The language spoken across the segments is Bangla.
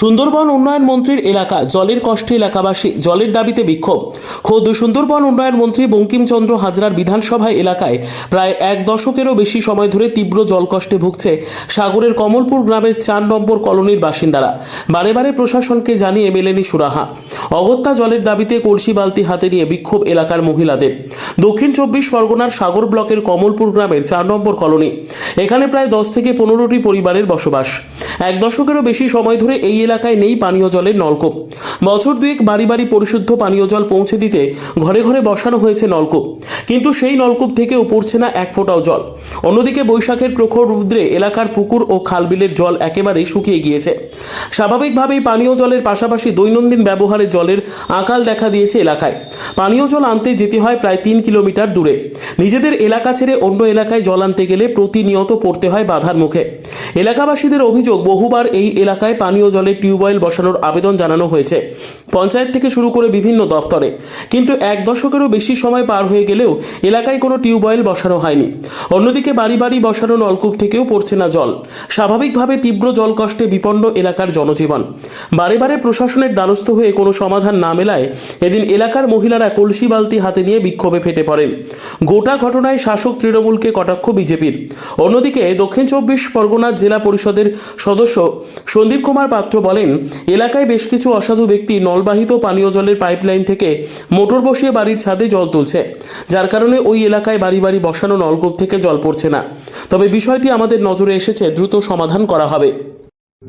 সুন্দরবন উন্নয়ন মন্ত্রীর এলাকা, জলের কষ্টে এলাকাবাসী জলের দাবিতে বিক্ষোভ। খোদ সুন্দরবন উন্নয়ন মন্ত্রী বঙ্কিমচন্দ্র হাজরার বিধানসভা এলাকায় প্রায় এক দশকেরও বেশি সময় ধরে তীব্র জলকষ্টে ভুগছে সাগরের কমলপুর গ্রামের চার নম্বর কলোনির বাসিন্দারা। বারে বারে প্রশাসনকে জানিয়ে মেলেনি সুরাহা। অগত্যা জলের দাবিতে কলসি বালতি হাতে নিয়ে বিক্ষোভ এলাকার মহিলাদের। দক্ষিণ চব্বিশ পরগনার সাগর ব্লকের কমলপুর গ্রামের চার নম্বর কলোনি। এখানে প্রায় দশ থেকে পনেরোটি পরিবারের বসবাস। এক দশকেরও বেশি সময় ধরে এই এলাকায় নেই পানীয় জলের নলকূপ। বছর দুয়েক বাড়ি বাড়ি পরিশুদ্ধ পানীয় জল পৌঁছে দিতে ঘরে ঘরে বসানো হয়েছে নলকূপ। কিন্তু সেই নলকূপ থেকেও পড়ছে না এক ফোঁটাও জল। অন্যদিকে বৈশাখের প্রখর রুদ্রে এলাকার পুকুর ও খালবিলের জল একেবারেই শুকিয়ে গিয়েছে। স্বাভাবিকভাবেই পানীয় জলের পাশাপাশি দৈনন্দিন ব্যবহারে জলের আকাল দেখা দিয়েছে এলাকায়। পানীয় জল আনতে যেতে হয় প্রায় তিন কিলোমিটার দূরে। নিজেদের এলাকা ছেড়ে অন্য এলাকায় জল আনতে গেলে প্রতিনিয়ত পড়তে হয় বাধার মুখে। এলাকাবাসীদের অভিযোগ, বহুবার এই এলাকায় পানীয় জলের টিউবওয়েল বসানোর আবেদন জানানো হয়েছে। পঞ্চায়েত থেকে শুরু করে বিভিন্ন দপ্তরে। কিন্তু এক দশকেরও বেশি সময় পার হয়ে গেলেও এলাকায় কোনো টিউবওয়েল বসানো হয়নি। অন্যদিকে বাড়ি বাড়ি বসানো নলকূপ থেকেও পড়ছে না জল। স্বাভাবিকভাবে তীব্র জল কষ্টে বিপন্ন এলাকার জনজীবন। বারে বারে প্রশাসনের দ্বারস্থ হয়ে কোনো সমাধান না মেলায় এদিন এলাকার মহিলারা কলসি বালতি হাতে নিয়ে বিক্ষোভে ফেটে পড়েন। গোটা ঘটনায় শাসক তৃণমূলকে কটাক্ষ বিজেপির। অন্যদিকে দক্ষিণ চব্বিশ পরগনা জেলা পরিষদের সদস্য সন্দীপ কুমার পাত্র বলেন, এলাকায় বেশ কিছু অসাধু ব্যক্তি নলবাহিত পানীয় জলের পাইপলাইন থেকে মোটর বসিয়ে বাড়ির ছাদে জল তুলছে, যার কারণে ওই এলাকায় বাড়ি বাড়ি বসানো নলকূপ থেকে জল পড়ছে না। তবে বিষয়টি আমাদের নজরে এসেছে, দ্রুত সমাধান করা হবে।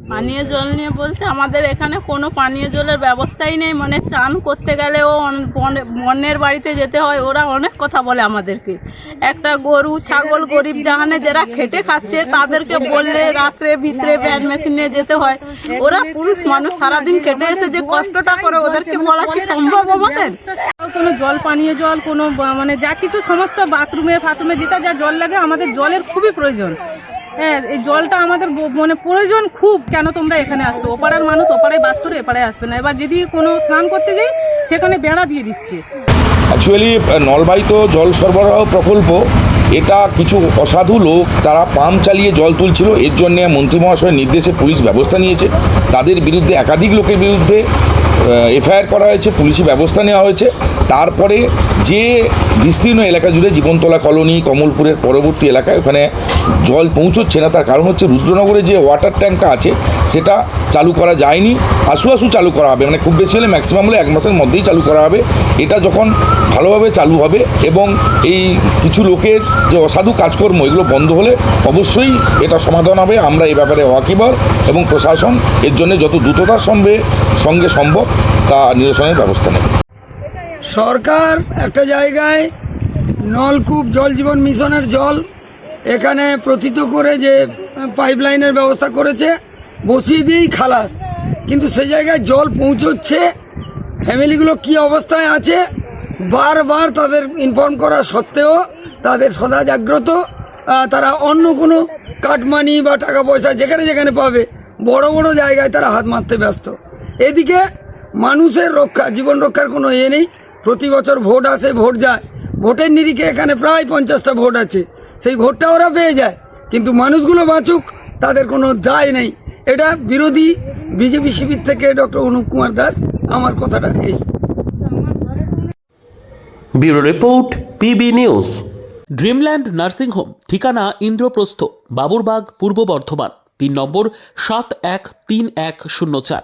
পানীয় জল নিয়ে বলতে আমাদের এখানে কোনো পানীয় জলের ব্যবস্থাই নেই। মানে চান করতে অন- বনে- বন্যের বাড়িতে যেতে হয়। ওরা অনেক কথা বলে আমাদেরকে। একটা গরু, ছাগল, গরিব জাহানে যারা খেটে খাচ্ছে, তাদেরকে বললে রাত্রে ভিতরে ভ্যান মেশিন নিয়ে যেতে হয়। ওরা পুরুষ মানুষ সারাদিন খেটে এসে যে কষ্টটা করে, ওদেরকে বলা কি সম্ভব আমাদের? কোনো জল, পানীয় জল, কোনো মানে যা কিছু সমস্ত বাথরুমে, ফাথরুমে, যেটা যা জল লাগে, আমাদের জলের খুবই প্রয়োজন। হ্যাঁ এই জলটা আমাদের মানে প্রয়োজন খুব। কেন তোমরা এখানে আসছো? ওপাড়ার মানুষ ওপাড়ায় বাস করে এপাড়ায় আসবে না। এবার যদি কোনো স্নান করতে যাই, সেখানে বেড়া দিয়ে দিচ্ছে। অ্যাকচুয়ালি নলবাহিত জল সরবরাহ প্রকল্প, এটা কিছু অসাধু লোক, তারা পাম্প চালিয়ে জল তুলছিল। এর জন্য মন্ত্রী মহাশয়ের নির্দেশে পুলিশ ব্যবস্থা নিয়েছে। তাদের বিরুদ্ধে, একাধিক লোকের বিরুদ্ধে এফআইআর করা হয়েছে, পুলিশি ব্যবস্থা নেওয়া হয়েছে। তারপরে যে বিস্তীর্ণ এলাকা জুড়ে জীবনতলা কলোনি, কমলপুরের পরবর্তী এলাকায় ওখানে জল পৌঁছচ্ছে না, তার কারণ হচ্ছে রুদ্রনগরে যে ওয়াটার ট্যাঙ্কটা আছে, সেটা চালু করা যায়নি। আশু আশু চালু করা হবে মানে খুব বেশি হলে ম্যাক্সিমাম হলে এক মাসের মধ্যেই চালু করা হবে। এটা যখন ভালোভাবে চালু হবে এবং এই কিছু লোকের যে অসাধু কাজকর্ম, এগুলো বন্ধ হলে অবশ্যই এটা সমাধান হবে। আমরা এই ব্যাপারে ওয়াকিবর এবং প্রশাসন এর জন্য যত দ্রুততার সঙ্গে সঙ্গে সম্ভব তা নিরসনের ব্যবস্থা নেবে। সরকার একটা জায়গায় নলকূপ জল জীবন মিশনের জল এখানে প্রথিত করে যে পাইপলাইনের ব্যবস্থা করেছে, বসিয়ে দিয়েই খালাস। কিন্তু সে জায়গায় জল পৌঁছচ্ছে, ফ্যামিলিগুলো কি অবস্থায় আছে, বারবার তাদের ইনফর্ম করা সত্ত্বেও তাদের সদা জাগ্রত তারা অন্য কোনো কাটমানি বা টাকা পয়সা যেখানে যেখানে পাবে, বড় বড় জায়গায় তারা হাত মারতে ব্যস্ত। এদিকে মানুষের রক্ষা জীবন রক্ষার কোনো এ নেই। প্রতি বছর ভোট আসে ভোট যায়। ভোটের নিরিখে এখানে প্রায় পঞ্চাশটা ভোট আছে। সেই ভোটটা ওরা পেয়ে যায়। কিন্তু মানুষগুলো বাঁচুক তাদের কোনো দায় নেই। এটা বিরোধী বিজেপি শিবির থেকে ডক্টর অনুপ কুমার দাস আমার কথাটা এই। Bureau report PB news. Dreamland nursing home ঠিকানা ইন্দ্রপ্রস্থ বাবুরবাগ পূর্ব বর্ধমান। পিন নম্বর সাত এক তিন এক শূন্য চার।